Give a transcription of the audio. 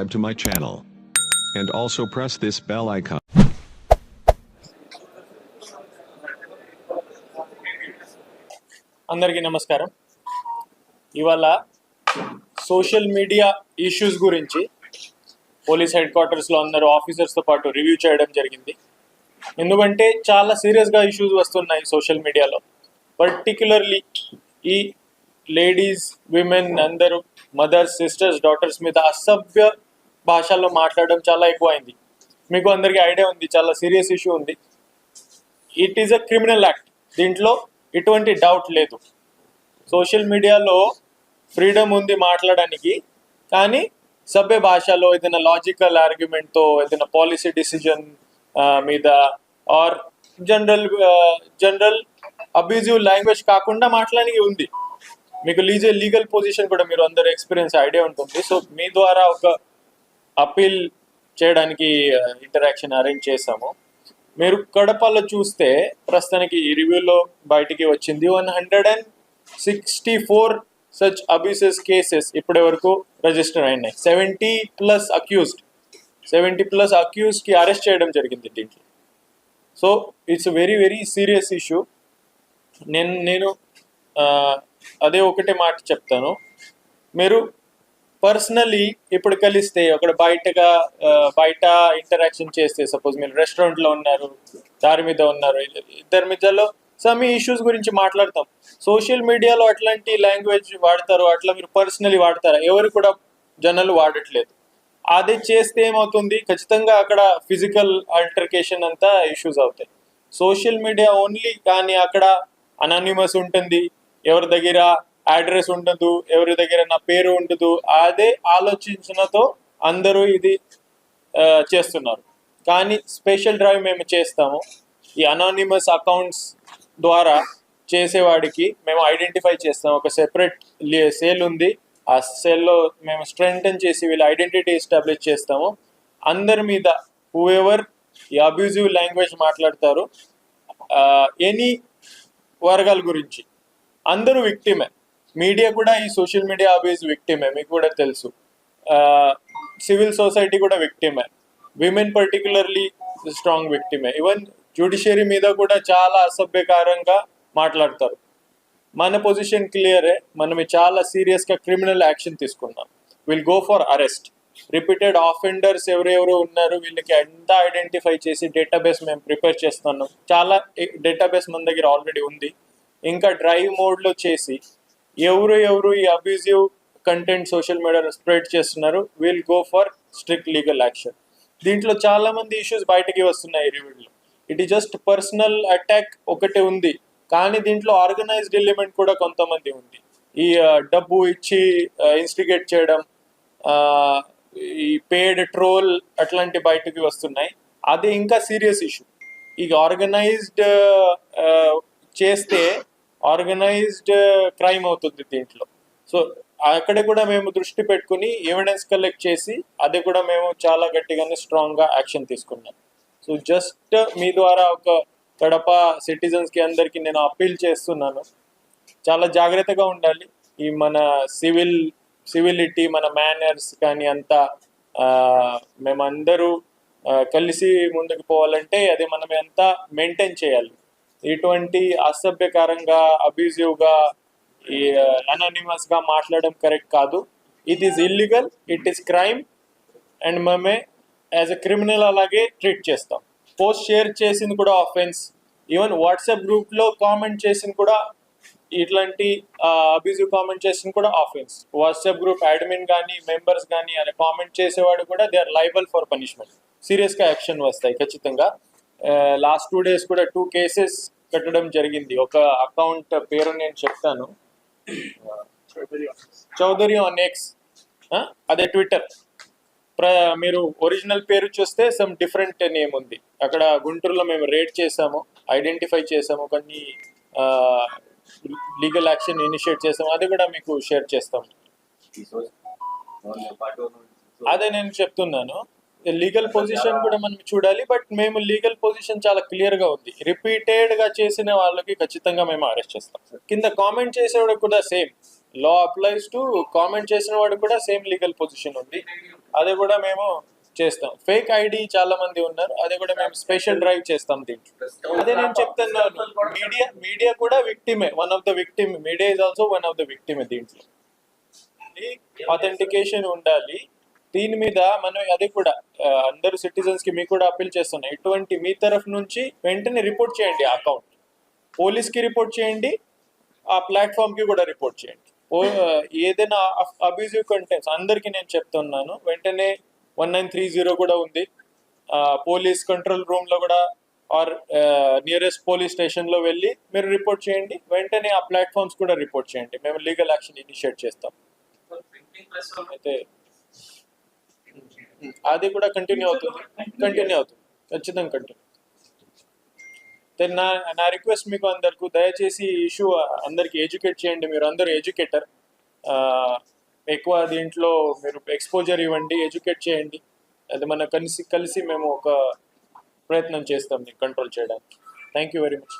subscribe to my channel. And also press this bell icon. అందరికీ నమస్కారం ఇవాళ social media issues గురించి police head క్వార్టర్స్లో అందరూ ఆఫీసర్స్తో పాటు రివ్యూ చేయడం జరిగింది ఎందుకంటే చాలా సీరియస్గా ఇష్యూస్ వస్తున్నాయి సోషల్ మీడియాలో పర్టిక్యులర్లీ ఈ లేడీస్ విమెన్ అందరూ మదర్స్ సిస్టర్స్ డాటర్స్ మీద అసభ్య భాషల్లో మాట్లాడడం చాలా ఎక్కువైంది. మీకు అందరికీ ఐడియా ఉంది చాలా సీరియస్ ఇష్యూ ఉంది. It is a criminal act దీంట్లో ఎటువంటి డౌట్ లేదు. సోషల్ మీడియాలో ఫ్రీడమ్ ఉంది మాట్లాడడానికి కానీ సభ్య భాషలో ఏదైనా లాజికల్ ఆర్గ్యుమెంట్తో ఏదైనా పాలసీ డిసిజన్ మీద or general general abusive language కాకుండా మాట్లాడడానికి ఉంది. మీకు లీజల్ లీగల్ పొజిషన్ కూడా మీరు అందరు ఎక్స్పీరియన్స్ ఐడియా ఉంటుంది. సో మీ ద్వారా ఒక అప్పీల్ చేయడానికి ఇంటరాక్షన్ అరేంజ్ చేసాము మీరు కడపలో చూస్తే ప్రస్తుతానికి ఈ రివ్యూలో బయటికి వచ్చింది. One hundred and sixty four such abuses cases ఇప్పటి వరకు రిజిస్టర్ అయినాయి. Seventy plus accused seventy plus అక్యూజ్కి arrest చేయడం జరిగింది దీంట్లో. So it's very very serious issue నేను నేను అదే ఒకటే మాట చెప్తాను. మీరు పర్సనలీ ఇప్పుడు కలిస్తే అక్కడ బయటగా బయట ఇంటరాక్షన్ చేస్తే సపోజ్ మీరు రెస్టారెంట్లో ఉన్నారు దారి మీద ఉన్నారు ఇద్దరి మధ్యలో సమ్ ఇష్యూస్ గురించి మాట్లాడతాం. సోషల్ మీడియాలో అట్లాంటి లాంగ్వేజ్ వాడతారు అట్లా మీరు పర్సనలీ వాడతారా? ఎవరు కూడా జనాలు వాడట్లేదు. అది చేస్తే ఏమవుతుంది? ఖచ్చితంగా అక్కడ ఫిజికల్ అల్టర్కేషన్ అంతా ఇష్యూస్ అవుతాయి. సోషల్ మీడియా ఓన్లీ కానీ అక్కడ అనానిమస్ ఉంటుంది. ఎవరి దగ్గర అడ్రస్ ఉండదు ఎవరి దగ్గర నా పేరు ఉండదు అదే ఆలోచించినతో అందరూ ఇది చేస్తున్నారు. కానీ స్పెషల్ డ్రైవ్ మేము చేస్తాము. ఈ అనానిమస్ అకౌంట్స్ ద్వారా చేసేవాడికి మేము ఐడెంటిఫై చేస్తాం ఒక సెపరేట్ సేల్ ఉంది. ఆ సెల్లో మేము స్ట్రెంగ్టన్ చేసి వీళ్ళ ఐడెంటిటీ ఎస్టాబ్లిష్ చేస్తాము. అందరి మీద హూఎవర్ ఈ అబ్యూజివ్ లాంగ్వేజ్ మాట్లాడతారు ఎనీ వర్గాల గురించి. అందరూ విక్టిమే మీడియా కూడా ఈ సోషల్ మీడియా అబ్యూజ్ విక్టిమే మీకు కూడా తెలుసు. సివిల్ సొసైటీ కూడా విక్టిమే. విమెన్ పర్టికులర్లీ స్ట్రాంగ్ విక్టిమే ఈవెన్ జ్యుడిషియరీ మీద కూడా చాలా అసభ్యకరంగా మాట్లాడతారు. మన పొజిషన్ క్లియరే మనం చాలా సీరియస్గా క్రిమినల్ యాక్షన్ తీసుకున్నాం. Will go for arrest repeated offenders ఎవరెవరు ఉన్నారు వీళ్ళకి ఎంత ఐడెంటిఫై చేసి డేటాబేస్ మేము ప్రిపేర్ చేస్తున్నాం. చాలా eh, డేటాబేస్ మన దగ్గర ఆల్రెడీ ఉంది. ఇంకా డ్రైవ్ మోడ్లో చేసి ఎవరు ఎవరు ఈ అబ్యూజివ్ కంటెంట్ సోషల్ మీడియాలో స్ప్రెడ్ చేస్తున్నారు will go for strict legal action దీంట్లో చాలా మంది ఇష్యూస్ బయటకి వస్తున్నాయి రివ్యూలో ఇట్ జస్ట్ పర్సనల్ అటాక్ ఒకటే ఉంది కానీ దీంట్లో ఆర్గనైజ్డ్ ఎలిమెంట్ కూడా కొంతమంది ఉంది. ఈ డబ్బు ఇచ్చి ఇన్స్టిగేట్ చేయడం ఈ పేడ్ ట్రోల్ అట్లాంటి బయటకి వస్తున్నాయి. అది ఇంకా సీరియస్ ఇష్యూ ఈ ఆర్గనైజ్డ్ చేస్తే ఆర్గనైజ్డ్ uh, క్రైమ్ అవుతుంది దీంట్లో. సో అక్కడ కూడా మేము దృష్టి పెట్టుకుని ఎవిడెన్స్ కలెక్ట్ చేసి అది కూడా మేము చాలా గట్టిగానే స్ట్రాంగ్గా యాక్షన్ తీసుకున్నాం. సో జస్ట్ మీ ద్వారా ఒక కడప సిటిజన్స్కి అందరికి నేను అప్పీల్ చేస్తున్నాను. చాలా జాగ్రత్తగా ఉండాలి. ఈ మన సివిల్ సివిలిటీ మన మేనర్స్ కానీ అంతా మేమందరూ కలిసి ముందుకు పోవాలంటే అది మనం ఎంత మెయింటైన్ చేయాలి. ఇటువంటి అసభ్యకరంగా అబ్యూజివ్గా ఈ అనోనిమస్గా మాట్లాడడం కరెక్ట్ కాదు. It is illegal it is crime and మేమే యాజ్ ఎ క్రిమినల్ అలాగే ట్రీట్ చేస్తాం. పోస్ట్ షేర్ చేసింది కూడా ఆఫెన్స్ ఈవెన్ వాట్సాప్ గ్రూప్లో కామెంట్ చేసింది కూడా ఇట్లాంటి అబ్యూజివ్ కామెంట్ చేసింది కూడా ఆఫెన్స్ వాట్సాప్ గ్రూప్ అడ్మిన్ కానీ మెంబర్స్ కానీ అలా కామెంట్ చేసేవాడు కూడా they are liable for punishment సీరియస్గా యాక్షన్ వస్తాయి ఖచ్చితంగా. లాస్ట్ టూ డేస్ కూడా టూ కేసెస్ కట్టడం జరిగింది. ఒక అకౌంట్ పేరు నేను చెప్తాను. చౌదరి ఆన్ ఎక్స్ అదే ట్విట్టర్ ప్ర మీరు ఒరిజినల్ పేరు చూస్తే సమ్ డిఫరెంట్ నేమ్ ఉంది. అక్కడ గుంటూరులో మేము రేట్ చేసాము ఐడెంటిఫై చేసాము కొన్ని లీగల్ యాక్షన్ ఇనిషియేట్ చేసాము. అది కూడా మీకు షేర్ చేస్తాము అదే నేను చెప్తున్నాను. లీగల్ పొజిషన్ కూడా మనం చూడాలి బట్ మేము లీగల్ పొజిషన్ చాలా క్లియర్గా ఉంది. రిపీటెడ్గా చేసిన వాళ్ళకి ఖచ్చితంగా మేము అరెస్ట్ చేస్తాం. కింద కామెంట్ చేసేవాడు కూడా same law applies to comment చేసిన వాడు కూడా సేమ్ లీగల్ పొజిషన్ ఉంది. అది కూడా మేము చేస్తాం. ఫేక్ ఐడి చాలా మంది ఉన్నారు. అది కూడా మేము స్పెషల్ డ్రైవ్ చేస్తాం దీంట్లో. అదే నేను చెప్తున్నాను. మీడియా మీడియా కూడా విక్టిమే one of the victim media is also one of the విక్టిమే దీంట్లో. అథెంటికేషన్ ఉండాలి. దీని మీద మనం అది కూడా అందరు సిటిజన్స్కి మీకు కూడా అప్పీల్ చేస్తున్నాం. ఇటువంటి మీ తరఫు నుంచి వెంటనే రిపోర్ట్ చేయండి ఆ అకౌంట్ పోలీస్కి రిపోర్ట్ చేయండి ఆ ప్లాట్ఫామ్కి కూడా రిపోర్ట్ చేయండి. ఏదైనా అబ్యూజివ్ కంటెంట్స్ అందరికీ నేను చెప్తున్నాను. వెంటనే వన్ నైన్ త్రీ జీరో కూడా ఉంది. పోలీస్ కంట్రోల్ రూమ్లో కూడా ఆర్ నియరెస్ట్ పోలీస్ స్టేషన్లో వెళ్ళి మీరు రిపోర్ట్ చేయండి. వెంటనే ఆ ప్లాట్ఫామ్స్ కూడా రిపోర్ట్ చేయండి. మేము లీగల్ యాక్షన్ ఇనిషియేట్ చేస్తాం. అయితే అది కూడా కంటిన్యూ అవుతుంది. కంటిన్యూ అవుతుంది. ఖచ్చితంగా కంటిన్యూ దెన్ నా నా రిక్వెస్ట్ మీకు అందరికి దయచేసి ఇష్యూ అందరికి ఎడ్యుకేట్ చేయండి. మీరు అందరూ ఎడ్యుకేటర్ ఎక్కువ దీంట్లో మీరు ఎక్స్పోజర్ ఇవ్వండి ఎడ్యుకేట్ చేయండి. అది మన కలిసి కలిసి మేము ఒక ప్రయత్నం చేస్తాం కంట్రోల్ చేయడానికి. Thank you very much